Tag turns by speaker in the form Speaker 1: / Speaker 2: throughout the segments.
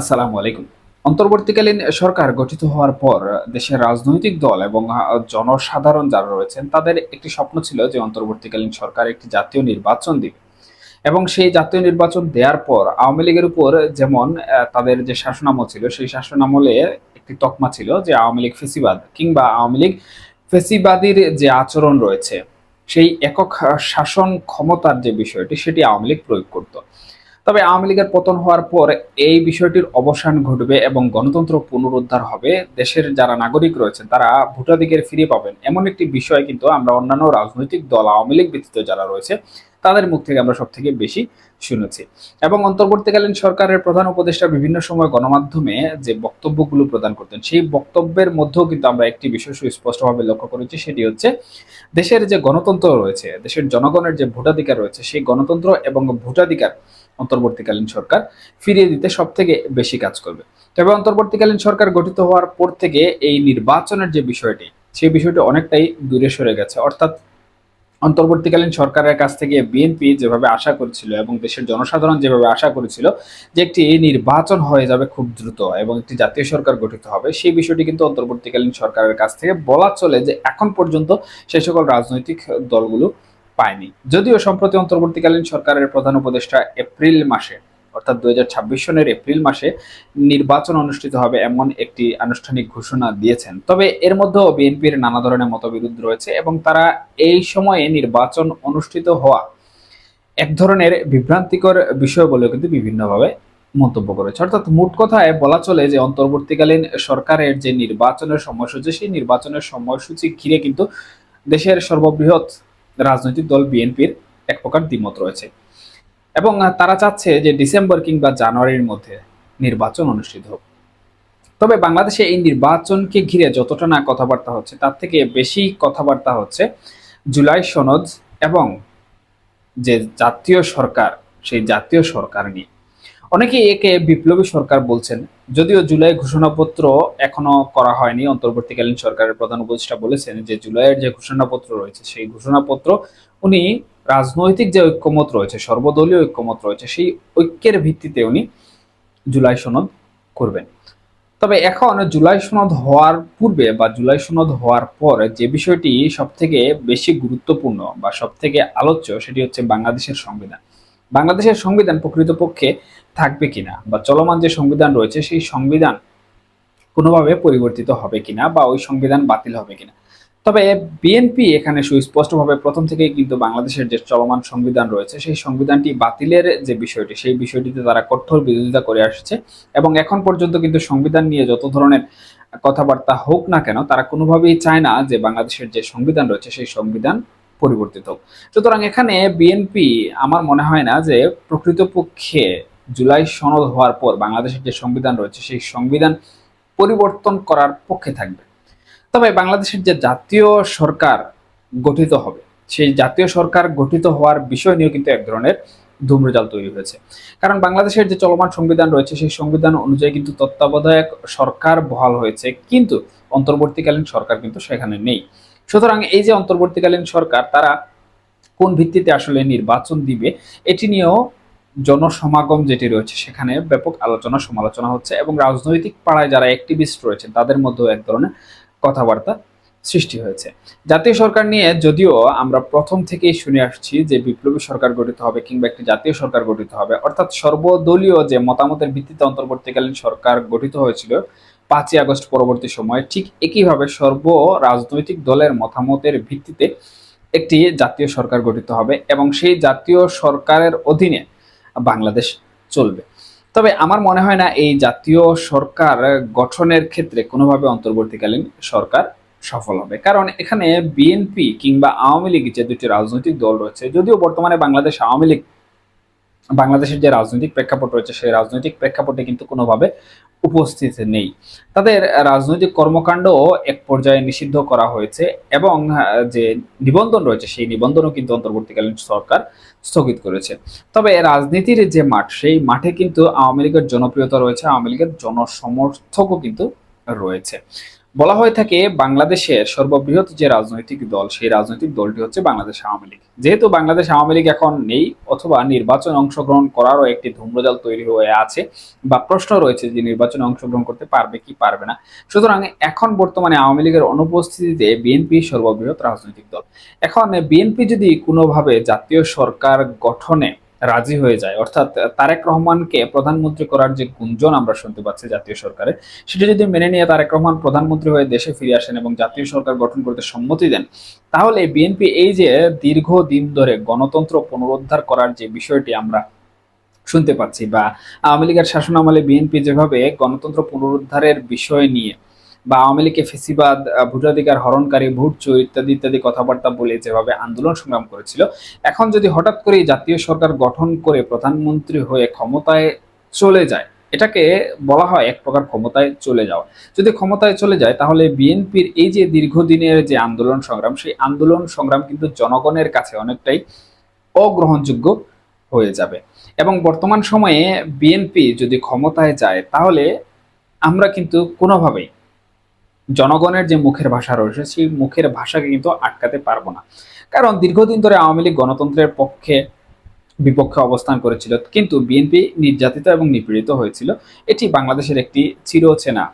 Speaker 1: আসসালামু আলাইকুম। অন্তর্বর্তীকালীন সরকার গঠিত হওয়ার পর দেশের রাজনৈতিক দল এবং জনসাধারণ যারা রয়েছেন, তাদের একটি স্বপ্ন ছিল যে অন্তর্বর্তীকালীন সরকার একটি জাতীয় নির্বাচন দিবে। এবং সেই জাতীয় নির্বাচন দেওয়ার পর আওয়ামী লীগের উপর যেমন তাদের যে শাসনামল ছিল, সেই শাসনামলে একটি তকমা ছিল যে আওয়ামী লীগ ফেসিবাদ কিংবা আওয়ামী লীগ ফেসিবাদীর যে আচরণ রয়েছে, সেই একক শাসন ক্ষমতার যে বিষয়টি, সেটি আওয়ামী লীগ প্রয়োগ করত। তবে আওয়ামী লীগের পতন হওয়ার পর এই বিষয়টির অবসান ঘটবে এবং গণতন্ত্র পুনরুদ্ধার হবে। দেশের যারা নাগরিক রয়েছেন, তারা ভোটাধিকার ফিরে পাবেন। এমন একটি বিষয় কিন্তু আমরা অন্যান্য রাজনৈতিক দল, আওয়ামী লীগ ব্যতীত যারা রয়েছে, তাদের মুখ থেকে আমরা সব থেকে বেশি শুনেছি। এবং অন্তর্বর্তীকালীন সরকারের প্রধান উপদেষ্টা বিভিন্ন সময় গণমাধ্যমে যে বক্তব্যগুলো প্রদান করতেন, সেই বক্তব্যের মধ্যেও কিন্তু আমরা একটি বিষয় সুস্পষ্টভাবে লক্ষ্য করেছি, সেটি হচ্ছে দেশের যে গণতন্ত্র রয়েছে, দেশের জনগণের যে ভোটাধিকার রয়েছে, সেই গণতন্ত্র এবং ভোটাধিকার অন্তর্বর্তীকালীন সরকার ফিরিয়ে দিতে সব থেকে বেশি কাজ করবে। তবে অন্তর্বর্তীকালীন সরকার গঠিত হওয়ার পর থেকে এই নির্বাচনের যে বিষয়টি, সেই বিষয়টি অনেকটাই দূরে সরে গেছে। অর্থাৎ অন্তর্বর্তীকালীন সরকারের কাছ থেকে বিএনপি যেভাবে আশা করেছিল এবং দেশের জনসাধারণ যেভাবে আশা করেছিল যে একটি নির্বাচন হয়ে যাবে খুব দ্রুত এবং একটি জাতীয় সরকার গঠিত হবে, সেই বিষয়টি কিন্তু অন্তর্বর্তীকালীন সরকারের কাছ থেকে বলা চলে যে এখন পর্যন্ত সেই সকল রাজনৈতিক দলগুলো পায়নি। যদিও সম্প্রতি অন্তর্বর্তীকালীন সরকারের প্রধান উপদেষ্টা এপ্রিল মাসে, অর্থাৎ দুই সনের এপ্রিল মাসে নির্বাচন অনুষ্ঠিত হবে এমন একটি আনুষ্ঠানিক ঘোষণা দিয়েছেন। তবে এর মধ্যেও বিএনপির নানা ধরনের মতবিরোধ রয়েছে এবং তারা এই সময়ে নির্বাচন অনুষ্ঠিত হওয়া এক ধরনের বিভ্রান্তিকর বিষয় বলেও কিন্তু বিভিন্নভাবে মন্তব্য করেছে। অর্থাৎ মোট কথায় বলা চলে যে অন্তর্বর্তীকালীন সরকারের যে নির্বাচনের সময়সূচি, সেই নির্বাচনের সময়সূচি ঘিরে কিন্তু দেশের সর্ববৃহৎ রাজনৈতিক দল বিএনপির এক প্রকার দ্বিমত রয়েছে। এবং তারা চাচ্ছে যে ডিসেম্বর কিংবা জানুয়ারির মধ্যে নির্বাচন অনুষ্ঠিত হোক। তবে বাংলাদেশে এই নির্বাচনকে ঘিরে যতটা না কথাবার্তা হচ্ছে, তার থেকে বেশি কথাবার্তা হচ্ছে জুলাই সনদ এবং যে জাতীয় সরকার, সেই জাতীয় সরকার নিয়ে। অনেকেই একে বিপ্লবী সরকার বলছেন। যদিও জুলাই ঘোষণাপত্র এখনও করা হয়নি, অন্তর্বর্তীকালীন সরকারের প্রধান উপদেষ্টা বলেছেন যে জুলাইয়ের যে ঘোষণাপত্র রয়েছে, সেই ঘোষণাপত্র উনি রাজনৈতিক যে ঐক্যমত রয়েছে, সর্বদলীয় ঐক্যমত রয়েছে, সেই ঐক্যের ভিত্তিতে উনি জুলাই সনদ করবেন। তবে এখন জুলাই সনদ হওয়ার পূর্বে বা জুলাই সনদ হওয়ার পর যে বিষয়টি সব থেকে বেশি গুরুত্বপূর্ণ বা সব থেকে আলোচ্য, সেটি হচ্ছে বাংলাদেশের সংবিধান। বাংলাদেশের সংবিধান প্রকৃতপক্ষে থাকবে কিনা বা চলমান যে সংবিধান রয়েছে, সেই সংবিধান কোনোভাবে পরিবর্তিত হবে কিনা বা ওই সংবিধান বাতিল হবে কিনা। তবে বিএনপি এখানে সুস্পষ্টভাবে প্রথম থেকেই কিন্তু বাংলাদেশের যে চলমান সংবিধান রয়েছে, সেই সংবিধানটি বাতিলের যে বিষয়টি, সেই বিষয়টিতে তারা কঠোর বিরোধিতা করে আসছে এবং এখন পর্যন্ত কিন্তু সংবিধান নিয়ে যত ধরনের কথাবার্তা হোক না কেন, তারা কোনোভাবেই চায় না যে বাংলাদেশের যে সংবিধান রয়েছে, সেই সংবিধান পরিবর্তিত হোক। সুতরাং এখানে বিএনপি আমার মনে হয় না যে প্রকৃতপক্ষে জুলাই সনদ হওয়ার পর বাংলাদেশের যে সংবিধান রয়েছে, সেই সংবিধান পরিবর্তন করার পক্ষে থাকবে। তবে বাংলাদেশের যে জাতীয় সরকার গঠিত হবে, সেই জাতীয় সরকার গঠিত হওয়ার বিষয় নিয়েও কিন্তু এক ধরনের ধূম্রজাল তৈরি হয়েছে। কারণ বাংলাদেশের যে চলমান সংবিধান রয়েছে, সেই সংবিধান অনুযায়ী কিন্তু তত্ত্বাবধায়ক সরকার বহাল হয়েছে, কিন্তু অন্তর্বর্তীকালীন সরকার কিন্তু সেখানে নেই। সুতরাং এই যে অন্তর্বর্তীকালীন সরকার, তারা কোন ভিত্তিতে আসলে নির্বাচন দিবে, এটি নিয়েও জনসমাগম যেটি রয়েছে, সেখানে ব্যাপক আলোচনা, সমালোচনা হচ্ছে এবং রাজনৈতিক পাড়ায় যারা অ্যাক্টিভিস্ট রয়েছেন, তাদের মধ্যেও এক ধরনের কথাবার্তা সৃষ্টি হয়েছে। জাতীয় সরকার নিয়ে যদিও আমরা প্রথম থেকেই শুনে আসছি যে বিপ্লবী সরকার গঠিত হবে কিংবা একটি জাতীয় সরকার গঠিত হবে, অর্থাৎ সর্বদলীয় যে মতামতের ভিত্তিতে অন্তর্বর্তীকালীন সরকার গঠিত হয়েছিল পাঁচই আগস্ট পরবর্তী সময়ে, ঠিক একইভাবে সর্ব রাজনৈতিক দলের মতামতের ভিত্তিতে একটি জাতীয় সরকার গঠিত হবে এবং সেই জাতীয় সরকারের অধীনে বাংলাদেশ চলবে। তবে আমার মনে হয় না এই জাতীয় সরকার গঠনের ক্ষেত্রে কোনোভাবে অন্তর্বর্তীকালীন সরকার সফল হবে। কারণ এখানে বিএনপি কিংবা আওয়ামী লীগ যে দুটি রাজনৈতিক দল রয়েছে, যদিও বর্তমানে বাংলাদেশ আওয়ামী লীগ বাংলাদেশের যে রাজনৈতিক প্রেক্ষাপট রয়েছে, সেই রাজনৈতিক প্রেক্ষাপটে কিন্তু কোনোভাবে উপস্থিত নেই। তাদের রাজনৈতিক কর্মকাণ্ডও এক পর্যায়ে নিষিদ্ধ করা হয়েছে এবং যে নিবন্ধন রয়েছে, সেই নিবন্ধনও কিন্তু অন্তর্বর্তীকালীন সরকার স্থগিত করেছে। তবে রাজনীতির যে মাঠ, সেই মাঠে কিন্তু আওয়ামী লীগের জনপ্রিয়তা রয়েছে, আওয়ামী লীগের জনসমর্থকও কিন্তু রয়েছে। বলা হয়ে থাকে বাংলাদেশের সর্ববৃহৎ যে রাজনৈতিক দল, সেই রাজনৈতিক দলটি হচ্ছে বাংলাদেশ আওয়ামী লীগ। যেহেতু বাংলাদেশ আওয়ামী লীগ এখন নেই, অথবা নির্বাচন অংশগ্রহণ করারও একটি ধূম্রজাল তৈরি হয়ে আছে, বা প্রশ্ন রয়েছে যে নির্বাচনে অংশগ্রহণ করতে পারবে কি পারবে না। সুতরাং এখন বর্তমানে আওয়ামী লীগের অনুপস্থিতিতে বিএনপি সর্ববৃহৎ রাজনৈতিক দল। এখন বিএনপি যদি কোনোভাবে জাতীয় সরকার গঠনে রাজি হয়ে যায়। অর্থাৎ তারেক রহমানকে প্রধানমন্ত্রী করার যে গুঞ্জন আমরা শুনতে পাচ্ছি জাতীয় সরকারে, সেটা যদি মেনে নিয়ে তারেক রহমান প্রধানমন্ত্রী হয়ে দেশে ফিরে আসেন এবং জাতীয় সরকার গঠন করতে সম্মতি দেন, তাহলে বিএনপি এই যে দীর্ঘ দিন ধরে গণতন্ত্র পুনরুদ্ধার করার যে বিষয়টি আমরা শুনতে পাচ্ছি বা আওয়ামী লীগের শাসন আমলে বিএনপি যেভাবে গণতন্ত্র পুনরুদ্ধারের বিষয় নিয়ে বা আওয়ামী লীগকে ফেসিবাদ ভোটাধিকার হরণকারী, ভোট চোর ইত্যাদি ইত্যাদি কথাবার্তা বলে যেভাবে আন্দোলন সংগ্রাম করেছিল, এখন যদি হঠাৎ করে জাতীয় সরকার গঠন করে প্রধানমন্ত্রী হয়ে ক্ষমতায় চলে যায়, এটাকে বলা হয় এক প্রকার ক্ষমতায় চলে যাওয়া। যদি ক্ষমতায় চলে যায়, তাহলে বিএনপির এই যে দীর্ঘদিনের যে আন্দোলন সংগ্রাম, সেই আন্দোলন সংগ্রাম কিন্তু জনগণের কাছে অনেকটাই অগ্রহণযোগ্য হয়ে যাবে। এবং বর্তমান সময়ে বিএনপি যদি ক্ষমতায় যায়, তাহলে আমরা কিন্তু কোনোভাবেই জনগণের যে মুখের ভাষা রয়েছে, সেই মুখের ভাষাকে কিন্তু আটকাতে পারব না। কারণ দীর্ঘদিন ধরে আওয়ামী লীগ গণতন্ত্রের পক্ষে বিপক্ষে অবস্থান করেছিল, কিন্তু বিএনপি নির্যাতিত এবং নিপীড়িত হয়েছিল। এটি বাংলাদেশের একটি চিরচেনা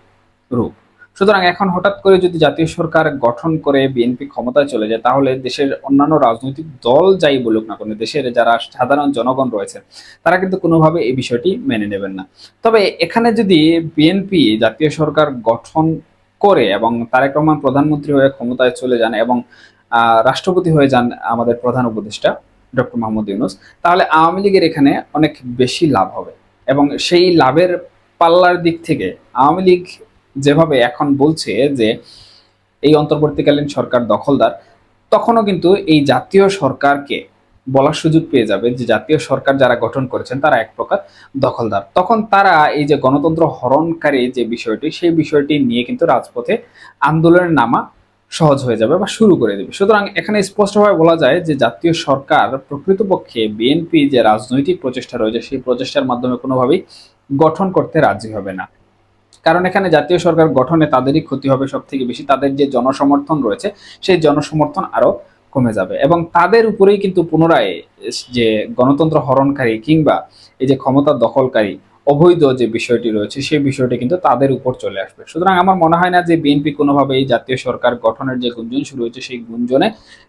Speaker 1: রূপ। সুতরাং এখন হঠাৎ করে যদি জাতীয় সরকার গঠন করে বিএনপি ক্ষমতায় চলে যায়, তাহলে দেশের অন্যান্য রাজনৈতিক দল যাই বলুক না কোনো, দেশের যারা সাধারণ জনগণ রয়েছে, তারা কিন্তু কোনোভাবে এই বিষয়টি মেনে নেবেন না। তবে এখানে যদি বিএনপি জাতীয় সরকার গঠন করে এবং তারেক রহমান প্রধানমন্ত্রী হয়ে ক্ষমতায় চলে যান এবং রাষ্ট্রপতি হয়ে যান আমাদের প্রধান উপদেষ্টা ডক্টর মাহমুদ ইউনুস, তাহলে আওয়ামী লীগের এখানে অনেক বেশি লাভ হবে। এবং সেই লাভের পাল্লার দিক থেকে আওয়ামী লীগ যেভাবে এখন বলছে যে, এই অন্তর্বর্তীকালীন সরকার দখলদার, তখনও কিন্তু এই জাতীয় সরকারকে বলার সুযোগ পেয়ে যাবে যে জাতীয় সরকার যারা গঠন করেছেন, তারা এক প্রকার দখলদার। তখন তারা এই যে গণতন্ত্র হরণকারী যে বিষয়টি, সেই বিষয়টি নিয়ে কিন্তু রাজপথে আন্দোলনের নামা সহজ হয়ে যাবে বা শুরু করে দেবে। সুতরাং এখানে স্পষ্টভাবে বলা যায় যে জাতীয় সরকার প্রকৃতপক্ষে বিএনপি যে রাজনৈতিক প্রচেষ্টা রয়েছে, সেই প্রচেষ্টার মাধ্যমে কোনোভাবেই গঠন করতে রাজি হবে না। কারণ এখানে জাতীয় সরকার গঠনে তাদেরই ক্ষতি হবে সব থেকে বেশি। তাদের যে জনসমর্থন রয়েছে, সেই জনসমর্থন আরও কমে যাবে। এবং তাদের উপরেই কিন্তু পুনরায় যে গণতন্ত্র হরণকারী কিংবা এই যে ক্ষমতা দখলকারী অবৈধ যে বিষয়টি রয়েছে, সেই বিষয়টি কিন্তু তাদের উপর চলে আসবে। সুতরাং আমার মনে হয় না যে বিএনপি কোনোভাবে এই জাতীয় সরকার গঠনের যে গুঞ্জন শুরু হয়েছে, সেই গুঞ্জনে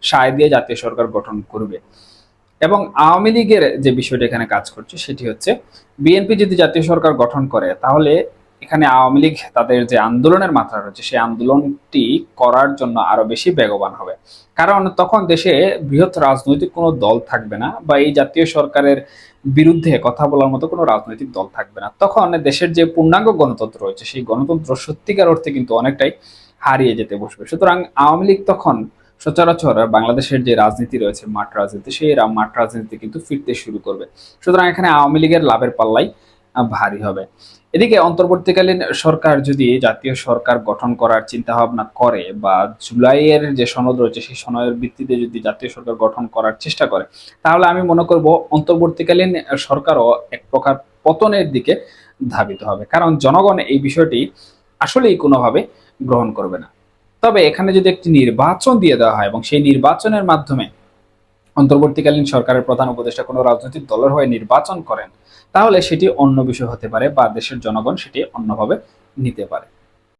Speaker 1: সায় দিয়ে জাতীয় সরকার গঠন করবে। এবং আওয়ামী লীগের যে বিষয়টি এখানে কাজ করছে, সেটি হচ্ছে বিএনপি যদি জাতীয় সরকার গঠন করে, তাহলে এখানে আওয়ামী লীগ তাদের যে আন্দোলনের মাত্রা রয়েছে, সেই আন্দোলনটি করার জন্য আরও বেশি বেগবান হবে। কারণ তখন দেশে বৃহৎ রাজনৈতিক কোনো দল থাকবে না বা এই জাতীয় সরকারের বিরুদ্ধে কথা বলার মতো কোনো রাজনৈতিক দল থাকবে না। তখন দেশের যে পূর্ণাঙ্গ গণতন্ত্র রয়েছে, সেই গণতন্ত্র সত্যিকার অর্থে কিন্তু অনেকটাই হারিয়ে যেতে বসবে। সুতরাং আওয়ামী লীগ তখন সচরাচর বাংলাদেশের যে রাজনীতি রয়েছে, মাঠ রাজনীতি, সেই মাঠ রাজনীতি কিন্তু ফিরতে শুরু করবে। সুতরাং এখানে আওয়ামী লীগের লাভের পাল্লাই ভারী হবে। এদিকে অন্তর্বর্তীকালীন সরকার যদি জাতীয় সরকার গঠন করার চিন্তা ভাবনা করে বা জুলাইয়ের যে সনদ রয়েছে, সেই সনদের ভিত্তিতে যদি জাতীয় সরকার গঠন করার চেষ্টা করে, তাহলে আমি মনে করব অন্তর্বর্তীকালীন সরকারও এক প্রকার পতনের দিকে ধাবিত হবে। কারণ জনগণ এই বিষয়টি আসলেই কোনোভাবে গ্রহণ করবে না। তবে এখানে যদি একটি নির্বাচন দিয়ে দেওয়া হয় এবং সেই নির্বাচনের মাধ্যমে অন্তর্বর্তীকালীন সরকারের প্রধান উপদেষ্টা কোনো রাজনৈতিক দলের হয়ে নির্বাচন করেন তাহলে সেটি অন্য বিষয় হতে পারে বা দেশের জনগণ সেটি অন্যভাবে নিতে পারে।